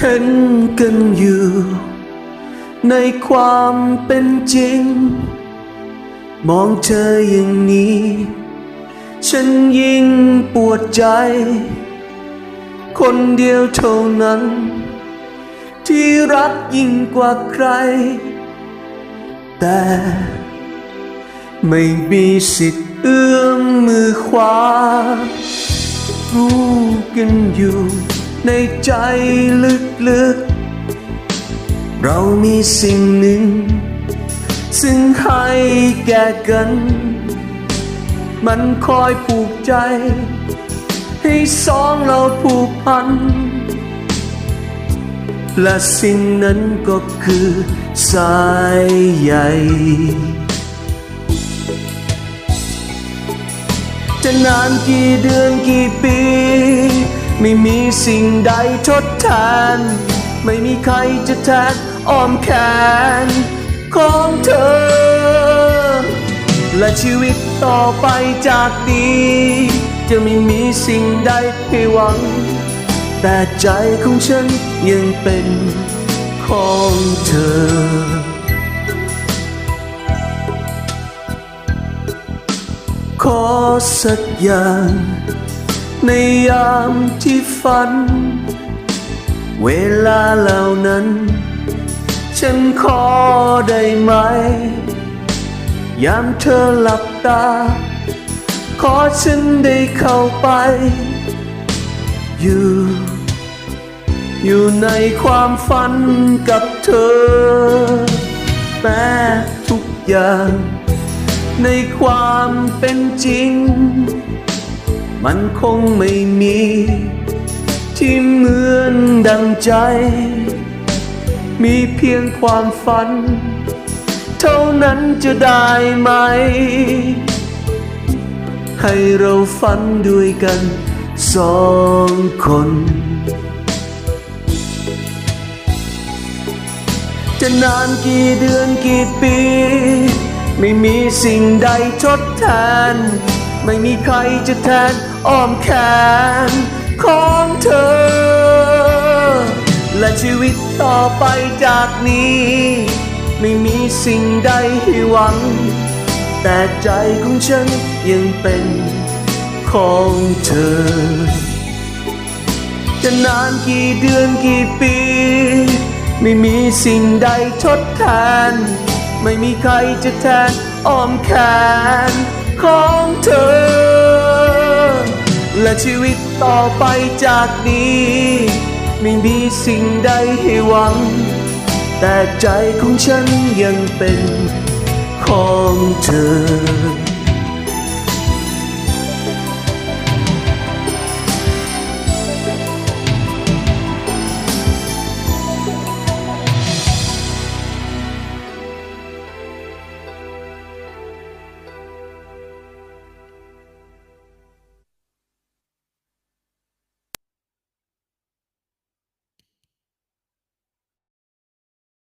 เห็นกันอยู่ ในความเป็นจริง มองเธออย่างนี้ ฉันยิ่งปวดใจ คนเดียวเท่านั้น ที่รักยิ่งกว่าใคร แต่ไม่มีสิทธิ์เอื้อมมือขวารู้กันอยู่ ในใจลึกๆ เรามีสิ่งหนึ่ง ซึ่งให้แก่กัน มันคอยผูกใจ ให้สองเราผูกพัน และสิ่งนั้นก็คือสายใยจะนานกี่เดือนกี่ปี ไม่มีสิ่งใดทดแทน ไม่มีใครจะแทนอ้อมแขนของเธอ และชีวิตต่อไปจากนี้ จะไม่มีสิ่งใดให้หวัง แต่ใจของฉันยังเป็นของเธอขอสักอย่าง ในยามที่ฝัน เวลาเหล่านั้น ฉันขอได้ไหม ยามเธอหลับตา ขอฉันได้เข้าไป อยู่ อยู่ในความฝันกับเธอ แม้ทุกอย่าง ในความเป็นจริง มันคงไม่มี ที่เหมือนดังใจ มีเพียงความฝัน เท่านั้นจะได้ไหม ให้เราฝันด้วยกันสองคนจะนานกี่เดือนกี่ปี ไม่มีสิ่งใดทดแทน ไม่มีใครจะแทนอ้อมแขนของเธอ และชีวิตต่อไปจากนี้ ไม่มีสิ่งใดให้หวัง แต่ใจของฉันยังเป็นของเธอ จะนานกี่เดือนกี่ปี ไม่มีสิ่งใดทดแทน ไม่มีใครจะแทนอ้อมแขนของเธอ และชีวิตต่อไปจากนี้ ไม่มีสิ่งใดให้หวัง แต่ใจของฉันยังเป็นของเธอ